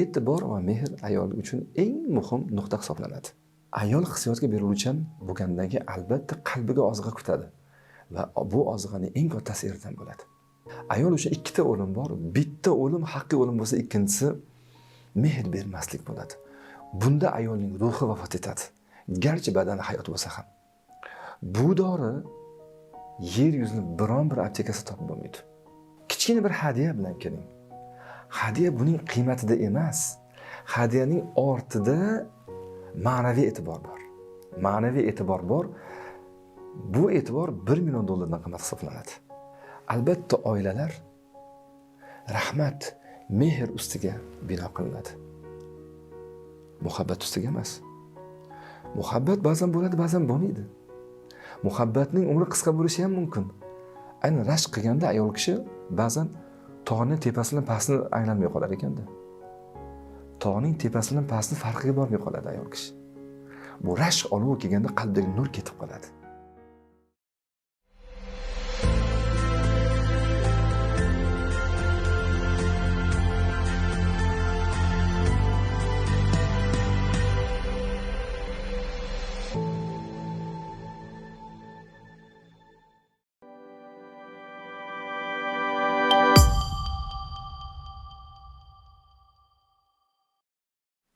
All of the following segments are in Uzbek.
e'tibor va mehr ayol uchun eng muhim nuqta hisoblanadi. Ayol hissiyotga beriluvchan bo'lgandan keyin albatta qalbiga ozg'a kutadi va bu ozg'ani eng katta ta'siridan bo'ladi. Ayol uchun ikkita o'lim bor bitta o'lim haqiqiy o'lim bo'lsa ikkinchisi mehr bermaslik bo'ladi. Bunda ayolning ruhi vafot etadi garchi badani hayot bo'lsa ham. Bu dori yer yuzini biron bir aptekasida topib bo'lmaydi. Kichkina bir hadya bilan keling. Hadya buning qiymatida emas. Hadyaning ortida ma'naviy e'tibor bor. Ma'naviy e'tibor bor. Bu e'tibor bir million dollardan qimmat hisoblanadi. Albatta oilalar rahmat mehr ustiga bino qilinadi. Muhabbat ustiga emas. Muhabbat ba'zan bo'ladi ba'zan bo'lmaydi. Muhabbatning umri qisqa bo'lishi ham mumkin. Ayni rashk qilganda ayol kishi ba'zan tog'ni tepasi bilan pastini anglamay qolar ekanda. Tog'ning tepasi bilan pastni farqiga bormay qoladi ayol kishi. Bu rashk olovi kelganda qalbdagi nur ketib qoladi.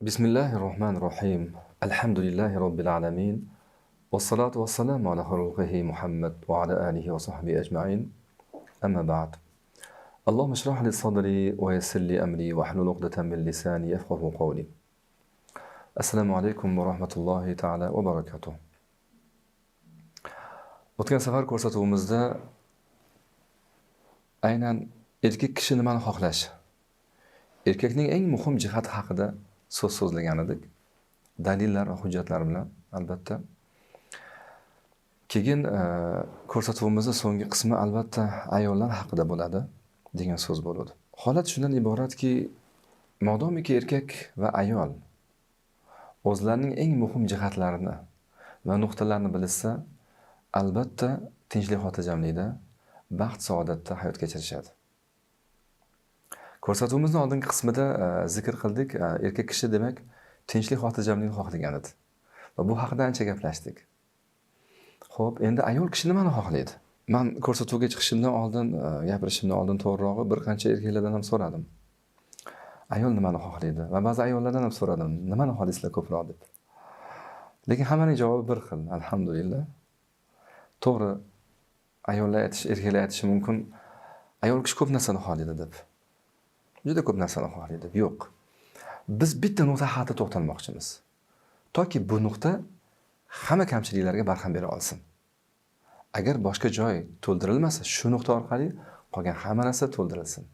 بسم الله الرحمن الرحيم الحمد لله رب العالمين والصلاة والسلام على خلقه محمد وعلى آله وصحبه أجمعين أما بعد اللهم اشرح لي صدري ويسر لي أمري واحلل عقدة من لساني يفقه قولي السلام عليكم ورحمة الله تعالى وبركاته o'tgan safar ko'rsatuvimizda aynan erkak kishi nimani xohlashi erkakning eng muhim jihati haqida so'z so'zlagan edik dalillar va hujjatlar bilan albatta. Keyin e, ko'rsatuvimizni so'nggi qismi albatta ayollar haqida bo'ladi degan so'z bo'ladi. Holat shundan iboratki modomiki erkak va ayol o'zlarining eng muhim jihatlarini va nuqtalarini bilishsa albatta tinchlik xotirjamlikda baxt saodatda hayot kechirishadi ko'rsatuvimizni oldingi qismida e, zikr qildik. E, erkak kishi demak tinchlik xotirjamlikni xohlagan edi va bu haqida ancha gaplashdik. Ho'p endi ayol kishi nimani xohlaydi? Man ko'rsatuvga chiqishimdan oldin e, gapirishimdan oldin to'g'rirog'i bir qancha erkaklardan ham so'radim. Ayol nimani xohlaydi? Va ba'zi ayollardan ham so'radim nimani xohlaysizlar ko'proq deb. Lekin hammaning javobi bir xil alhamdulillah. To'g'ri ayollar aytish erkaklar aytishi mumkin. Ayol kishi ko'p narsani xohlaydi deb. Juda ko'p narsani xohlaydi yo'q. Biz bitta nuqta haqida to'xtalmoqchimiz. Toki bu nuqta hamma kamchiliklarga barham bera olsin. Agar boshqa joy to'ldirilmasa shu nuqta orqali qolgan hamma narsa to'ldirilsin.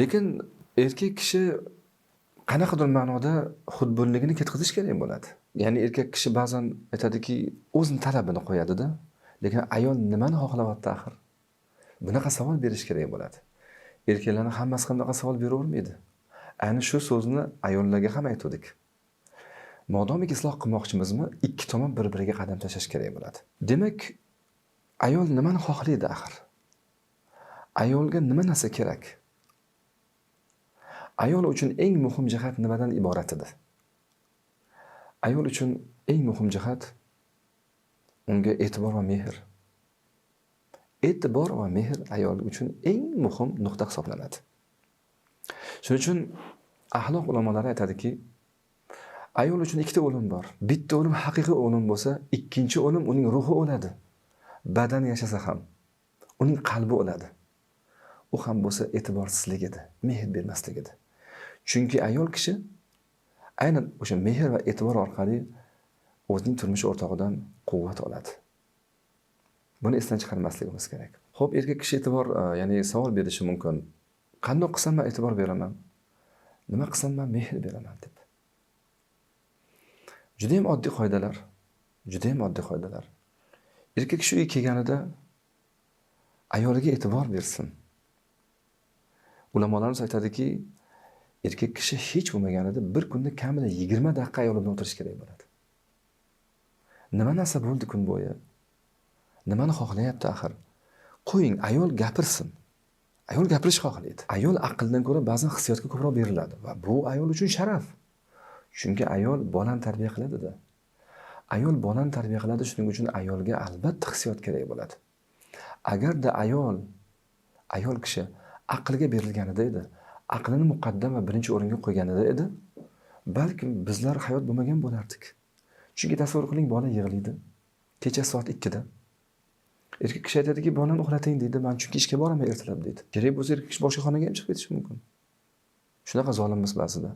Lekin erkak kishi qanaqadir ma'noda xudbinligini ketkazish kerak bo'ladi? Ya'ni erkak kishi ba'zan aytadiki o'zini talabini qo'yadida lekin ayol nimani xohlayapti axir? Bunaqa savol berish kerak bo'ladi. Erkaklarni hammasi ham bunaqa savol beravermaydi? Ana shu so'zni ayollarga ham aytuvdik. Modomiki isloh qilmoqchimizmi ikki tomon bir biriga qadam tashlash kerak bo'ladi. Demak ayol nimani xohlaydi axir? Ayolga nima narsa kerak? Ayol uchun eng muhim jihat nimadan iborat edi? Ayol uchun eng muhim jihat unga e'tibor va mehr. E'tibor va mehr ayol uchun eng muhim nuqta hisoblanadi. Shuning uchun axloq ulamolari aytadiki ayol uchun ikkita o'lim bor. Bitta o'lim haqiqiy o'lim bo'lsa ikkinchi o'lim uning ruhi o'ladi. Badan yashasa ham uning qalbi o'ladi. U ham bo'lsa e'tiborsizlik edi mehr bermaslik edi. Chunki ayol kishi aynan o'sha mehr va e'tibor orqali o'zining turmush o'rtog'idan quvvat oladi. Buni esdan chiqarmasligimiz kerak. Ho'p erkak kishi e'tibor e, ya'ni savol berishi mumkin. Qandoq qilsam man e'tibor beraman? Nima qilsam man mehr beraman deb. Judayam oddiy qoidalar judayam oddiy qoidalar. Erkak kishi uyga kelganida ayoliga e'tibor bersin. Ulamolarimiz aytadiki erkak kishi hech bo'lmaganida bir kunda kamida yigirma daqiqa ayoli bilan o'tirishi kerak bo'ladi. Nima narsa bo'ldi kun bo'yi? Nimani xohlayapti axir? Qo'ying ayol gapirsin. Ayol gapirish xohlaydi. Ayol aqldan ko'ra ba'zan hissiyotga ko'proq beriladi va bu ayol uchun sharaf. Chunki ayol bolani tarbiya qiladida ayol bolani tarbiya qiladi shuning uchun ayolga albatta hissiyot kerak bo'ladi. Agarda ayol ayol kishi aqlga berilganida edi aqlini muqaddam va birinchi o'ringa qo'yganida edi balkim bizlar hayot bo'lmagan bo'lardik. Chunki tasavvur qiling bola yig'laydi kecha soat ikkida. Erkak kishi aytadiki bolani uxlating deydi man chunki ishga boraman ertalab deydi. Kerak bo'lsa erkak kishi boshqa xonaga ham chiqib ketishi mumkin. Shunaqa zolimmiz ba'zida.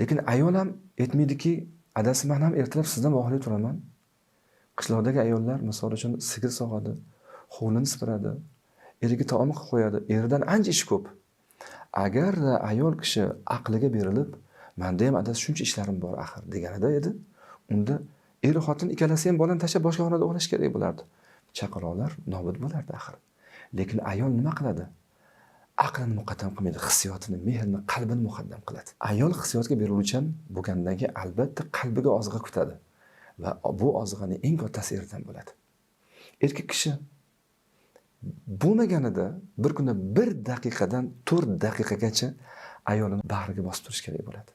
Lekin ayol ham aytmaydiki adasi man ham ertalab sizdan vohli turaman. Qishloqdagi ayollar misol uchun sigir sog'adi hovlini supuradi eriga taom qilib qo'yadi. Eridan ancha ish ko'p. Agar ayol kishi aqliga berilib manda ham adasi shuncha ishlarim bor axir deganida edi. Unda er xotin ikkalasi ham bolani tashlab boshqa xonada uxlash kerak bo'lardi. Chaqaloqlar nobud bo'lardi axir. Lekin ayol nima qiladi? Aqlini muqaddam qilmaydi hissiyotini mehrni qalbini muqaddam qiladi. Ayol hissiyotga beriluvchan bo'lgandan keyin albatta qalbiga ozg'a kutadi va bu ozg'ani eng kattasi erdan bo'ladi. Erkak kishi bo'lmaganida bir kunda bir daqiqadan to'rt daqiqagacha ayolini bag'riga bosib turish kerak bo'ladi.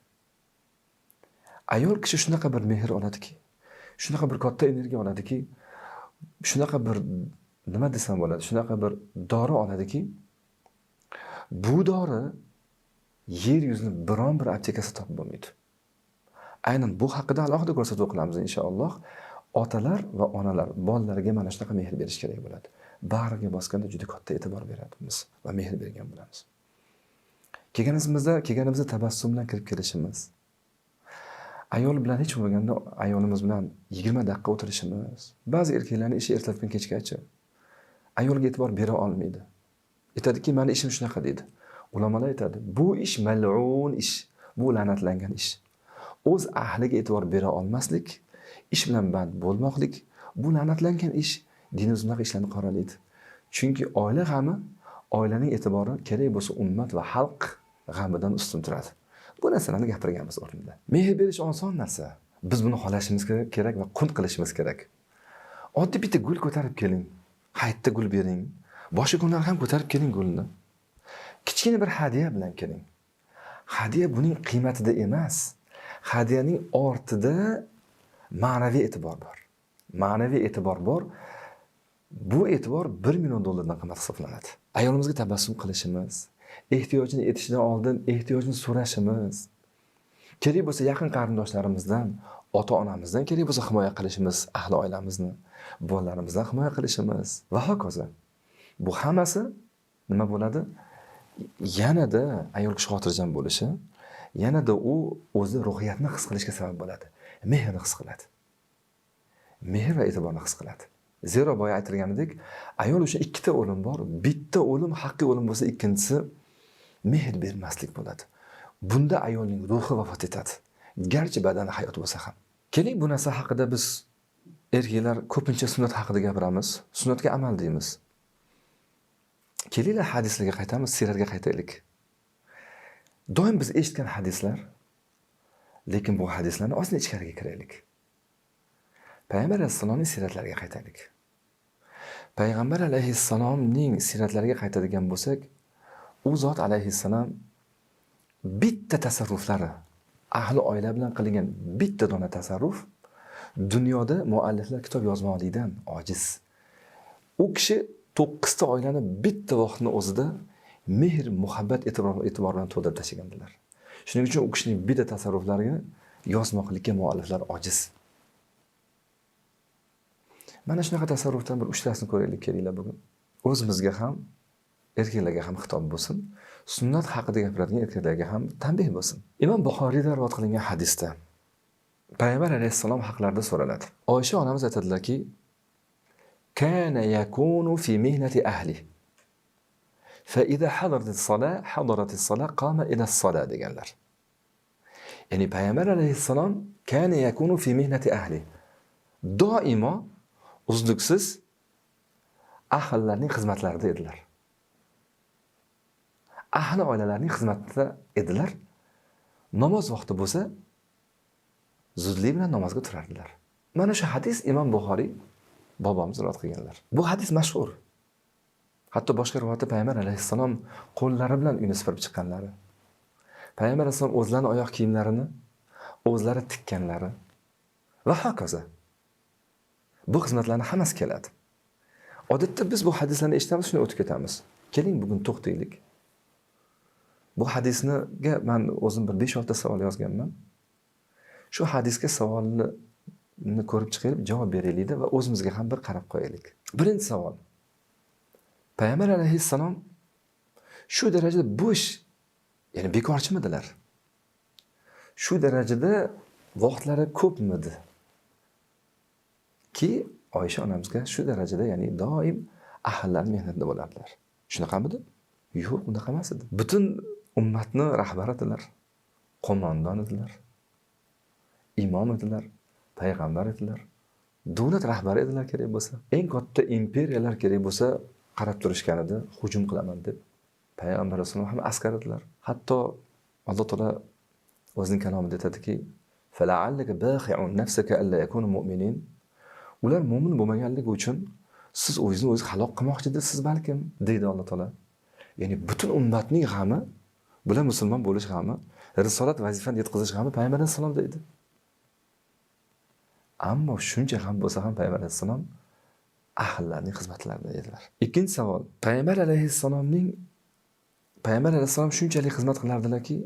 Ayol kishi shunaqa bir mehr oladiki shunaqa bir katta energiya oladiki shunaqa bir nima desam bo'ladi shunaqa bir dori oladiki bu dori yer yuzini biron bir aptekasida topib bo'lmaydi. Aynan bu haqida alohida ko'rsatuv qilamiz inshaalloh. Otalar va onalar bolalarga mana shunaqa mehr berish kerak bo'ladi. Bag'riga bosganda juda katta e'tibor beramiz va mehr bergan bo'lamiz. Kelganimizda kelganimizda tabassum bilan kirib kelishimiz ayol bilan hech bo'lmaganda ayolimiz bilan yigirma daqiqa o'tirishimiz. Ba'zi erkaklarni ishi ertalabdan kechgacha ayolga e'tibor bera olmaydi. Aytadiki mani ishim shunaqa deydi. Ulamolar aytadi bu ish malun ish bu la'natlangan ish. O'z ahliga e'tibor bera olmaslik ish bilan band bo'lmoqlik bu la'natlangan ish dinimiz bunaqa ishlarni qoralaydi. Chunki oila g'ami oilaning e'tibori kerak bo'lsa ummat va xalq g'amidan ustun turadi. Bu narsalarni gapirganmiz o'rnida. Mehr berish oson narsa. Biz buni xohlashimiz kerak va qunt qilishimiz kerak. Oddiy bitta gul ko'tarib keling. Hayitda gul bering. Boshqa kunlar ham ko'tarib keling gulni. Kichkina bir hadya bilan keling. Hadya buning qiymatida emas. Hadyaning ortida ma'naviy e'tibor bor. Ma'naviy e'tibor bor. Bu e'tibor bir million dollardan qimmat hisoblanadi. Ayolimizga tabassum qilishimiz ehtiyojini etishdan oldin ehtiyojini so'rashimiz. Kerak bo'lsa yaqin qarindoshlarimizdan ota onamizdan kerak bo'lsa himoya qilishimiz ahli oilamizni bolalarimizdan himoya qilishimiz. Va hokazo bu hammasi nima bo'ladi? Yanada ayol kishi xotirjam bo'lishi yanada u o'zi ruhiyatni his qilishga sabab bo'ladi mehrni his qiladi mehr va e'tiborni his qiladi. Zero boya aytilganidek ayol uchun ikkita o'lim bor bitta o'lim haqiqiy o'lim bo'lsa ikkinchisi mehr bermaslik bo'ladi. Bunda ayolning ruhi vafot etadi. Garchi badani hayot bo'lsa ham. Keling bu narsa haqida biz erkaklar ko'pincha sunnat haqida gapiramiz. Sunnatga amal deymiz. Kelinglar hadislarga qaytamiz siyratga qaytaylik. Doim biz eshitgan hadislar lekin bu hadislarni ozgina ichkariga kiraylik. Payg'ambar alayhissalomning siyratlariga qaytaylik. Payg'ambar alayhissalomning siyratlariga qaytadigan bo'lsak u zot alayhissalom bitta tasarruflari ahli oila bilan qilingan bitta dona tasarruf dunyoda mualliflar kitob yozmoqlikdan ojiz. U kishi to'qqizta oilani bitta vaqtni o'zida mehr muhabbat e'tibor bilan to'ldirib tashlagandilar. Shuning uchun u kishining bitta tasarruflariga yozmoqlikka mualliflar ojiz. Mana shunaqa tasarrufdan bir uchtasini ko'raylik kelinglar bugun. O'zimizga ham erkaklarga ham xitob bo'lsin sunnat haqida gapiradigan erkaklarga ham tanbeh bo'lsin imom buxoriyda rivoyat qilingan hadisda payg'ambar alayhissalom haqlarida so'raladi oysha onamiz aytadilarki kana yakunu fi mihnati ahli فإذا حضرت الصلاة حضرت الصلاة قام إلى الصلاة deganlar ya'ni payg'ambar alayhissalom kana yakunu fi mihnati ahli doimo uzluksiz ahllarning xizmatlarida edilar Ahli oilalarning xizmatida edilar. Namoz vaqti bo'lsa zudlik bilan namozga turardilar. Mana shu hadis imom buxoriy bobomiz rivoyat qilganlar. Bu hadis mashhur. Hatto boshqa rivoyatda payg'ambar alayhissalom qo'llari bilan uyni supurib chiqqanlari payg'ambar alayhissalom o'zlarini oyoq kiyimlarini o'zlari tikkanlari va hokazo. Bu xizmatlarni hammasi keladi. Odatda biz bu hadislarni eshitamiz shunday o'tib ketamiz. Keling bugun to'xtaylik. Bu hadisniga man o'zim bir besh olta savol yozganman. Shu hadisga savolni ko'rib chiqib javob beraylikda va o'zimizga ham bir qarab qo'yaylik. Birinchi savol. Payg'ambar alayhissalom shu darajada bo'sh ya'ni bekorchimidilar? Shu darajada vaqtlari ko'pmidi? Ki oysha onamizga shu darajada ya'ni doim ahllar mehnatda bo'lardilar. Shunaqamidi? Yo'q unaqa emas edi butun ummatni rahbari edilar qo'mondon edilar imom edilar payg'ambar edilar davlat rahbari edilar kerak bo'lsa. Eng katta imperiyalar kerak bo'lsa qarab turishgan edi hujum qilaman deb. Payg'ambar alayhissalom ham askar edilar. Hatto alloh taolo o'zining kalomida aytadiki ular mo'min bo'lmaganligi uchun siz o'zingizni o'zi halok qilmoqchisiz balkim deydi alloh taolo. Ya'ni butun ummatning g'ami bular musulmon bo'lish g'ami risolat vazifani yetkazish g'ami payg'ambar alayhissalomda edi ammo shuncha g'am bo'lsa ham payg'ambar alayhissalom ahllarning xizmatlarida edilar ikkinchi savol payg'ambar alayhissalomning payg'ambar alayhissalom shunchalik xizmat qilardilarki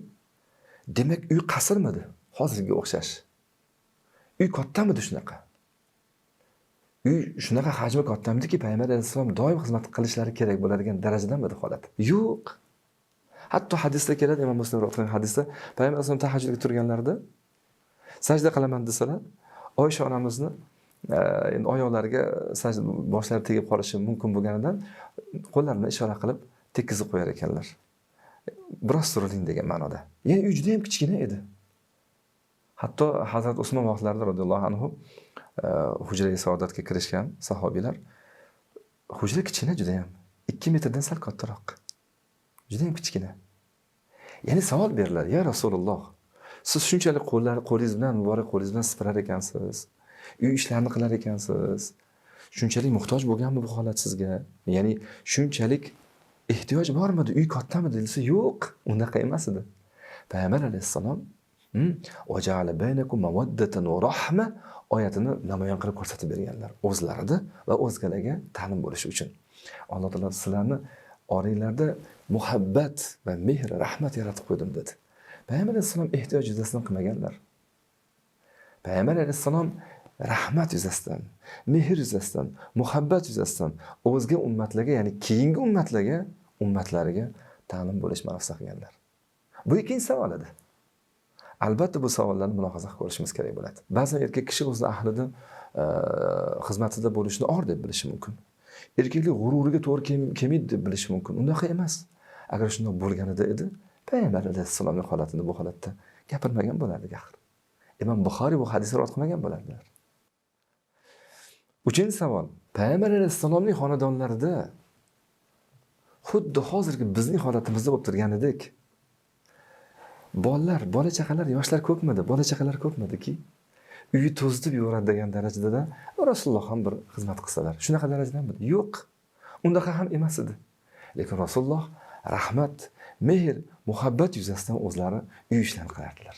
demak uy qasrmidi hozirgiga o'xshash. Uy kattamidi shunaqa? Uy shunaqa hajmi kattamidiki payg'ambar alayhissalom doim xizmat qilishlari kerak bo'ladigan darajadamidi holat? Yo'q. Hatto hadisda keladi imom muslim rivoyat hadisda payg'ambar alayhisalom tahajjudga turganlarida sajda qilaman desalar oysha onamizni endi oyoqlariga sajda boshlari tegib qolishi mumkin bo'lganidan qo'llarini ishora qilib tekkizib qo'yar ekanlar. Biroz suriling degan ma'noda. Ya'ni uy juda yam kichkina edi. Hatto hazrat usmon vaqtlarida roziyallohu anhu hujrai saodatga kirishgan sahobiylar hujra kichkina judayam. İkki metrdan sal kattaroq judayam kichkina ya'ni savol beriladi ya rasululloh siz shunchalik qo'llar qo'lingiz bilan muborak qo'lingiz bilan sipirar ekansiz uy ishlarini qilar ekansiz shunchalik muhtoj bo'lganmi bu holat sizga? Ya'ni shunchalik ehtiyoj bormidi uy kattamidi desa yo'q unaqa emas edi. Payg'ambar alayhissalom hmm, oyatini namoyon qilib ko'rsatib berganlar o'zlarida va o'zgalarga ta'lim bo'lishi uchun. Alloh taolo sizlarni oranglarda muhabbat va mehr rahmat yaratib qo'ydim dedi. Payg'ambar alayhissalom ehtiyoj yuzasidan qilmaganlar. Payg'ambar alayhissalom rahmat yuzasidan mehr yuzasidan muhabbat yuzasidan o'zga ummatlarga ya'ni keyingi ummatlarga ummatlariga ta'lim bo'lishni maqsad qilganlar bu ikkinchi savol edi. Albatta bu savollarni mulohaza qilib ko'rishimiz kerak bo'ladi. Ba'zan erkak kishi o'zini ahlini xizmatida bo'lishni or deb bilishi mumkin. Erkaklik g'ururiga to'g'ri kelmaydi deb bilishi mumkin. Unaqa emas. Agar shundoq bo'lganida edi payg'ambar alayhissalomni holatini bu holatda gapirmagan bo'lardik axir. Imom buxoriy bu hadisni rivoyat qilmagan bo'lardilar. Uchinchi savol. Payg'ambar alayhissalomning xonadonlarida xuddi hozirgi bizning holatimizda bo'lib turganidek bolalar bola chaqalar yoshlar ko'pmidi? Bola chaqalar ko'pmidiki? Uyi to'zitib yuboradi degan darajada rasululloh ham bir xizmat qilsalar. Shunaqa darajadami yo'q. Unaqa ham emas edi. Lekin rasululloh rahmat mehr muhabbat yuzasidan o'zlari uy ishlarini qilardilar.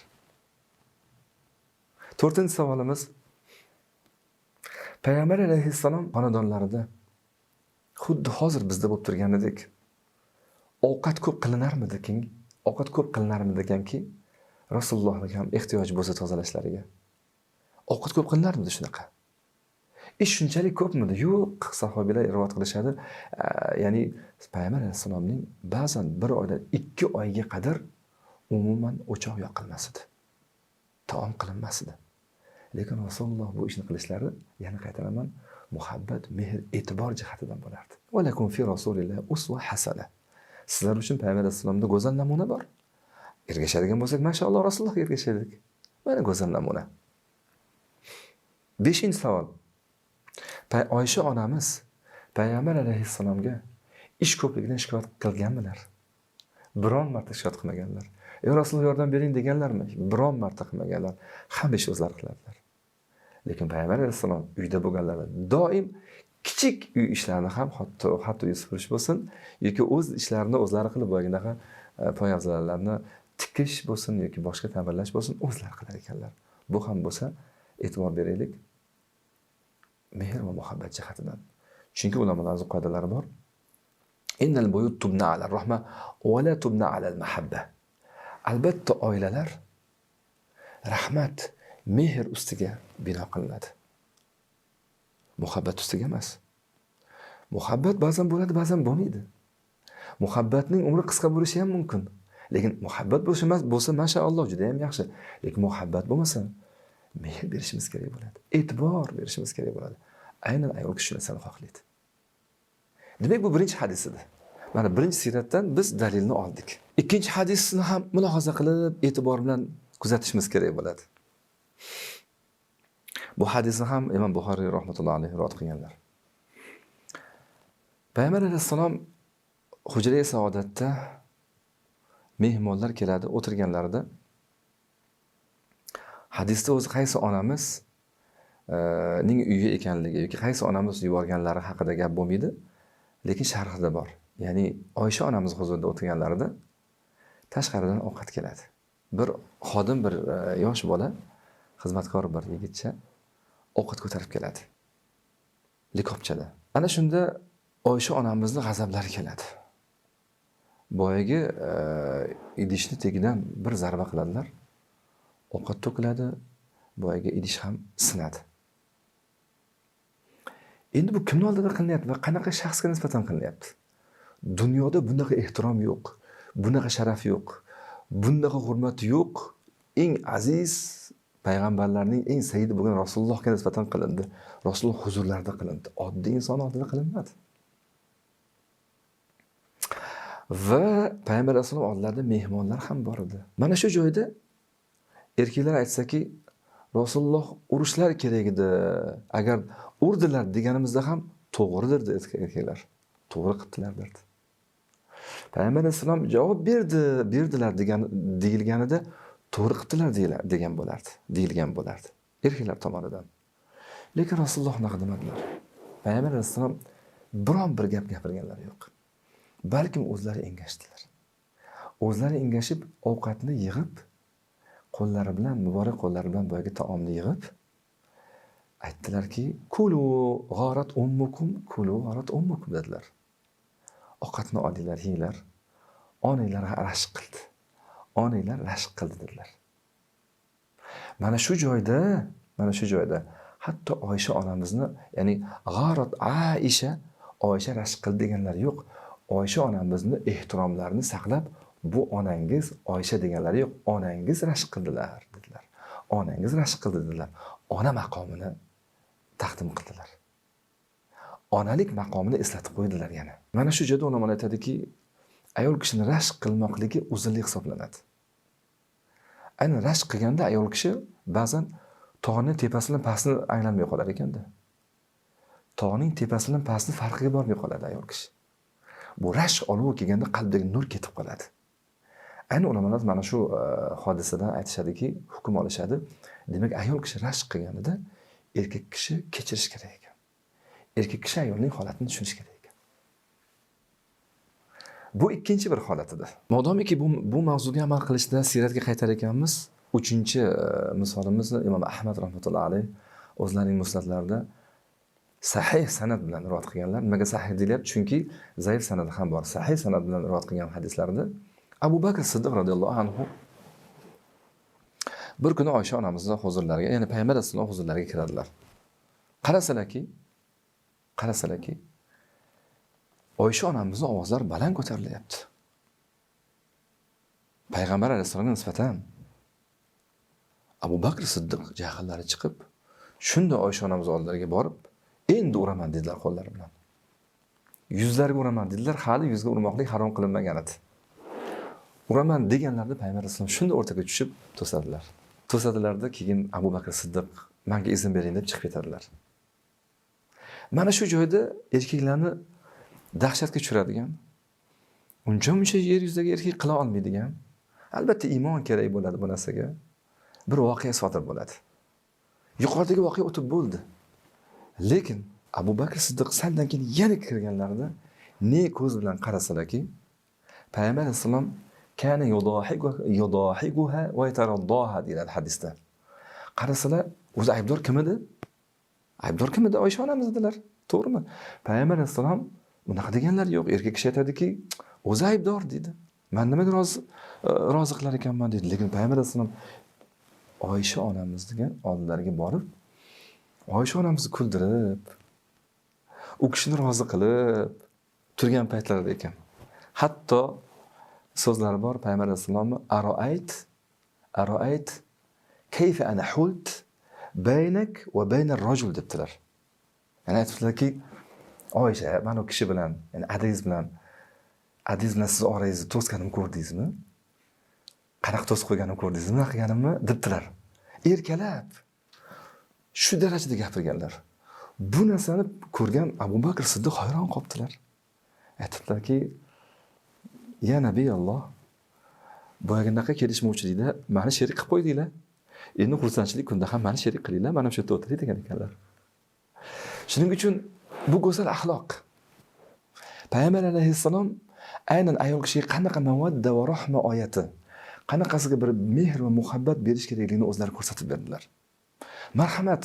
To'rtinchi savolimiz. Payg'ambar alayhissalom xonadonlarida xuddi hozir bizda bo'lib turganidek ovqat ko'p qilinarmidikin ovqat ko'p qilinarmidi ekanki rasulullohni ham ehtiyoji bo'lsa tozalashlariga. Ovqat ko'p qilinarmidi shunaqa? Ish shunchalik ko'pmidi yo'q sahobiylar rivoyat qilishadi. Ya'ni payg'ambar alayhissalomning ba'zan bir oydan ikki oyga qadar umuman o'choq yoqilmas edi taom qilinmas edi lekin rasululloh bu ishni qilishlari yana qaytaraman muhabbat mehr e'tibor jihatidan bo'lardi. Fi uswa hasana. Sizlar uchun payg'ambar alayhissalomda go'zal namuna bor. Ergashadigan bo'lsak mashaalloh rasulullohga ergashaylik. Mana go'zal namuna. Beshinchi savol. Oysha onamiz payg'ambar alayhissalomga ish ko'pligidan shikoyat qilganmilar. Biron marta shikoyat qilmaganlar. Ey rasululloh yordam bering deganlarmi? Biron marta qilmaganlar. Hamma ishni o'zlari qiladilar. Lekin payg'ambar alayhissalom uyda bo'lganlarida doim kichik uy ishlarini ham hatto hatto uy supurish bo'lsin yoki o'z ishlarini o'zlari qilib boyaginaqa e, poyabzallarni tikish bo'lsin yoki boshqa ta'mirlash bo'lsin o'zlari qilar ekanlar. Bu ham bo'lsa e'tibor beraylik. Mehr va muhabbat jihatidan. Chunki ulamolarni qoidalari bor. Innal buyut tubna ala rahma va la tubna ala mahabba. Albatta oilalar rahmat mehr ustiga bino qilinadi. Muhabbat ustiga emas. Muhabbat ba'zan bo'ladi ba'zan bo'lmaydi. Muhabbatning umri qisqa bo'lishi ham mumkin. Lekin muhabbat bo'lsa bo'lsa mashaalloh juda yam yaxshi. Lekin muhabbat bo'lmasa mehr berishimiz kerak bo'ladi. E'tibor berishimiz kerak bo'ladi. Aynan ayol kishi narsani xohlaydi. Demak bu birinchi hadis edi. Mana birinchi siyratdan biz dalilni oldik. Ikkinchi hadisni ham mulohaza qilib e'tibor bilan kuzatishimiz kerak bo'ladi. Bu hadisni ham imom buxoriy rahmatullohi alayhi rivoyat qilganlar. Payg'ambar alayhissalom hujra saodatda mehmonlar keladi o'tirganlarida hadisda o'zi qaysi onamiz e, ning uyi ekanligi yoki qaysi onamiz yuborganlari haqida gap bo'lmaydi lekin sharhida bor. Ya'ni oysha onamiz huzurida o'tirganlarida tashqaridan ovqat keladi. Bir xodim bir e, yosh bola xizmatkor bir yigitcha ovqat ko'tarib keladi. Likopchada. Ana shunda oysha onamizni g'azablari keladi. Boyagi e, idishni tagidan bir zarba qiladilar. Ovqat to'kiladi boyagi idish ham sinadi. Endi bu kimni oldida qilinyapti va qanaqa shaxsga nisbatan qilinyapti? Dunyoda bunaqa ehtirom yo'q bunaqa sharaf yo'q bunaqa hurmat yo'q. Eng aziz payg'ambarlarning eng saidi bo'lgan rasulullohga nisbatan qilindi rasululloh huzurlarida qilindi. Oddiy inson oldida qilinmadi. Va payg'ambar alayhissalom oldilarida mehmonlar ham bor edi. Mana shu joyda erkaklar aytsaki rasululloh urishlar kerak edi. Agar urdilar deganimizda ham to'g'ridir dedi erkaklar. To'g'ri qilibdilar dedi payg'ambar alayhissalom javob berdi berdilar degan deyilganida to'g'ri qilibdilar degan bo'lardi deyilgan bo'lardi erkaklar tomonidan. Lekin rasululloh unaqa demadilar. Payg'ambar alayhissalom biron bir gap gapirganlari yo'q. Balkim o'zlari engashdilar. O'zlari engashib ovqatni yig'ib qo'llari bilan muborak qo'llari bilan boyagi taomni yig'ib aytdilarki kulu g'orat ummukum kulu g'orat ummukum dedilar. Ovqatni olinglar yenglar. Onanglar rashk qildi. Onanglar rashk qildi dedilar. Mana shu joyda mana shu joyda hatto oysha onamizni ya'ni g'arot aisha oysha rashk qildi deganlari yo'q. Oysha onamizni ehtiromlarini saqlab bu onangiz oysha deganlari yo'q onangiz rashk qildilar dedilar. Onangiz rashk qildi dedilar. Ona maqomini taqdim qildilar. Onalik maqomini eslatib qo'ydilar yana. Mana shu joyda ulamolar aytadiki ayol kishini rashk qilmoqligi uzunlik hisoblanadi. Aynan rashk qilganda ayol kishi ba'zan tog'ni tepasi bilan pastini anglamay qolar ekanda. Tog'ning tepasi bilan pastni farqiga bormay qoladi ayol kishi. Bu rashk olovi kelganda qalbdagi nur ketib qoladi. Ayni ulamolar mana shu e, hodisadan aytishadiki hukm olishadi. Demak ayol kishi rashk qilganida erkak kishi kechirish kerak ekan. Erkak kishi ayolning holatini tushunishi kerak ekan. Bu ikkinchi bir holat edi modomiki bu bu mavzuga amal qilishda siyratga qaytar ekanmiz? Uchinchi e, misolimizni imom ahmad rahmatullohi alayh o'zlarining musnatlarida sahih san'at bilan rivoyat qilganlar. Nimaga sahih deyilyapti chunki zaif san'ati ham bor. Sahih san'at bilan rivoyat qilgan hadislarda abu bakr siddiq roziyallohu anhu bir kuni oysha onamizni huzurlariga ya'ni payg'ambar alayhissalom huzurlariga kiradilar. Qarasalarki qarasalarki oysha onamizni ovozlari baland ko'tarilyapti. Payg'ambar alayhissalomga nisbatan abu bakr siddiq jahllari chiqib shunda oysha onamiz oldilariga borib endi uraman dedilar qo'llari bilan. Yuzlariga uraman dedilar hali yuzga urmoqlik harom qilinmagan edi. Uraman deganlarida payg'ambar alayhissalom shunda o'rtaga tushib to'sadilar to'sadilarda keyin abu bakr siddiq manga izn bering deb chiqib ketadilar mana shu joyda erkaklarni dahshatga tushiradigan uncha muncha yer yuzidagi erkak qila olmaydigan albatta iymon kerak bo'ladi bu narsaga bir voqea sodir bo'ladi yuqoridagi voqea o'tib bo'ldi lekin abu bakr siddiq saldan keyin yana kirganlarida ne ko'z bilan qarasalarki payg'ambar alayhissalom kana yudohiguha va yataraddoha deyiladi hadisda qarasalar o'zi aybdor kim edi aybdor kim edi oysha onamiz edilar to'g'rimi payg'ambar alayhissalom unaqa deganlar yo'q erkak kishi aytadiki o'zi aybdor deydi man nimaga rozi rozi qilar ekanman deydi lekin payg'ambar alayhissalom oysha onamizni oldilariga borib oysha onamizni kuldirib u kishini rozi qilib turgan paytlarida ekan hatto so'zlari bor payg'ambar alayhissalomni aroayt aroayt kayfa ana hult baynak va bayna rajul? debdilar. Ya'ni aytibdilarki oysha mana u kishi bilan ya'ni adingiz bilan adingiz bilan sizni orangizni to'sganimni ko'rdingizmi? Qanaqa to'sib qo'yganimni ko'rdingizmi? Nima qilganimni debdilar. Erkalab shu darajada gapirganlar. Bu narsani ko'rgan abu bakr siddiq hayron qolibdilar. Aytibdilarki ya nabiyalloh boyagidaqa kelishmovchilikda mani sherik qilib qo'ydinglar endi xursandchilik kunda ham mani sherik qilinglar mana shu yerda o'tiring degan ekanlar. Shuning uchun bu go'zal axloq. Payg'ambar alayhissalom aynan ayol kishiga qanaqa mavadda va rohma oyati qanaqasiga bir mehr va muhabbat berish kerakligini o'zlari ko'rsatib berdilar. Marhamat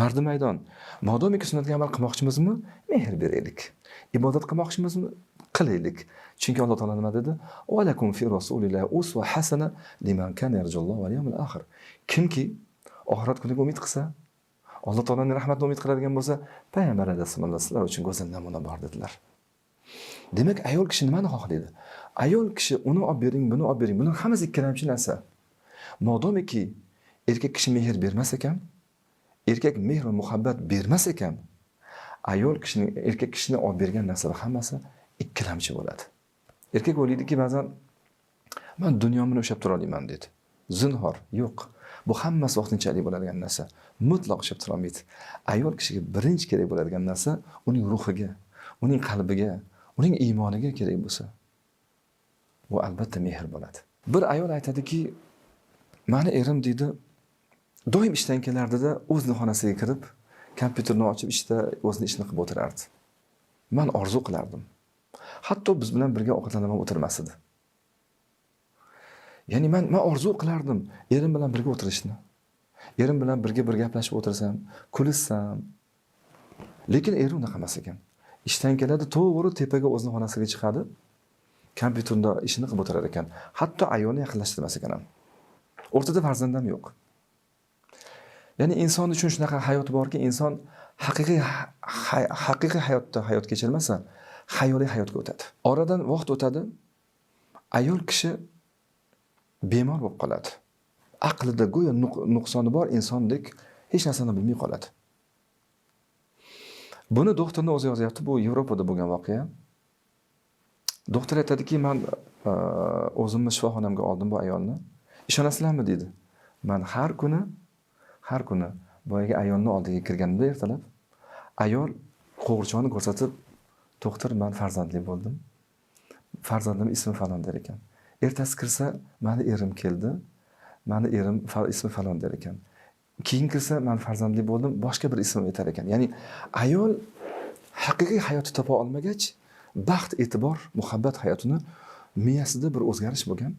mardi maydon. Modomiki sunnatga amal qilmoqchimizmi? Mehr beraylik. Ibodat qilmoqchimizmi? Qilaylik. Chunki alloh taolo nima dedi? Valakum fi rasulillahi usva hasana liman kana yarjulloh val yawmil axir kimki oxirat kuniga umid qilsa alloh taoloning rahmatini umid qiladigan bo'lsa payg'ambar alayhissalomlar sizlar uchun go'zal namuna bor dedilar. Demak ayol kishi nimani xohlaydi? Ayol kishi uni olib bering buni olib bering bular hammasi ikkilamchi narsa. Modomiki erkak kishi mehr bermas ekan erkak mehr va muhabbat bermas ekan. Ayol kishining erkak kishini olib bergan narsalar hammasi ikkilamchi bo'ladi. Erkak o'ylaydiki ba'zan man dunyomni ushlab tura olmayman deydi zinhor yo'q. Bu hammasi vaqtinchalik bo'ladigan narsa. Mutlaq ushlab turolmaydi. Ayol kishiga birinchi kerak bo'ladigan narsa uning ruhiga uning qalbiga uning iymoniga kerak bo'lsa. Bu albatta mehr bo'ladi. Bir ayol aytadiki mani erim deydi doim ishdan kelardida o'zini xonasiga kirib kompyuterni ochib ishda o'zini ishini qilib o'tirardi. Man orzu qilardim. Hatto biz bilan birga ovqatlanib ham o'tirmas edi. Ya'ni man man orzu qilardim erim bilan birga o'tirishni. Erim bilan birga bir gaplashib o'tirsam kulishsam lekin eri unaqa emas ekan. Ishdan keladi to'g'ri tepaga o'zini xonasiga chiqadi. Kompyuterda ishini qilib o'tirar ekan. Hatto ayolni yaqinlashtirmas ekan ham. O'rtada farzand ham yo'q. Ya'ni inson uchun shunaqa hayot borki inson haqiqiy haqiqiy hayotda hayot kechirmasa xayoliy hayotga o'tadi oradan vaqt o'tadi ayol kishi bemor bo'lib qoladi. Aqlida go'yo nuqsoni bor insondek hech narsani bilmay qoladi. Buni doktorni o'zi yozyapti bu yevropada bo'lgan voqea. Doktor aytadiki man e, o'zimni shifoxonamga oldim bu ayolni. Ishonasizlarmi? deydi man har kuni har kuni boyagi ayolni oldiga kirganimda ertalab ayol qo'g'irchoqni ko'rsatib doktor man farzandli bo'ldim farzandim ismi falon der ekan ertasi kirsa mani erim keldi. Mani erim ismi falon der ekan keyin kirsa man farzandli bo'ldim boshqa bir ism aytar ekan. Ya'ni ayol haqiqiy hayotni topa olmagach baxt e'tibor muhabbat hayotini miyasida bir o'zgarish bo'lgan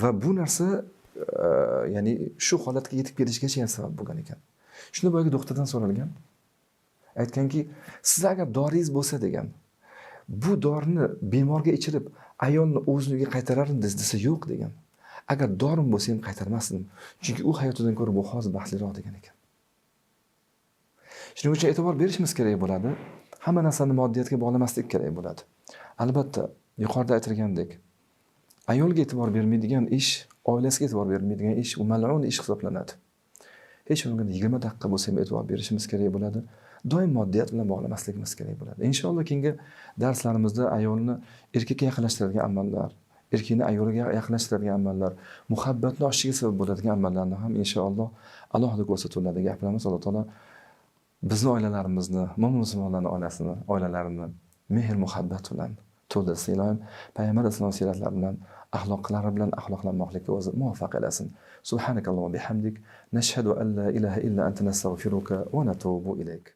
va bu narsa ya'ni shu holatga yetib kelishgacha ham sabab bo'lgan ekan. Shunda boyagi doktordan so'ralgan aytganki siz agar doringiz bo'lsa degan bu dorini bemorga ichirib ayolni o'zini uyiga qaytararmidingiz desa yo'q degan agar dorim bo'lsa ham qaytarmasdim chunki u hayotidan ko'ra bu hozir baxtliroq degan ekan. Shuning uchun e'tibor berishimiz kerak bo'ladi. Hamma narsani moddiyatga bog'lamaslik kerak bo'ladi. Albatta yuqorida aytilgandek ayolga e'tibor bermaydigan ish oilasiga e'tibor bermaydigan ish u mal'un ish hisoblanadi. Hech bo'lmaganda yigirma daqiqa bo'lsa ham e'tibor berishimiz kerak bo'ladi. Doim moddiyat bilan bog'lamasligimiz kerak bo'ladi. Inshaalloh keyingi darslarimizda ayolni erkakka yaqinlashtiradigan amallar erkakni ayoliga yaqinlashtiradigan amallar muhabbatni oshishiga sabab bo'ladigan amallarni ham inshaalloh alohida ko'rsatuvlarda gapiramiz alloh taolo bizni oilalarimizni mo'min musulmonlarni oilasini oilalarini mehr muhabbat bilan to'ldirsin. Ilohim payg'ambar alayhisalom siyratlari bilan axloqlari bilan axloqlanmoqlikka o'zi muvaffaq aylasin subhanakallohu bihamdik. Nashhadu an la ilaha illa anta nastag'firuka va natubu ilayk.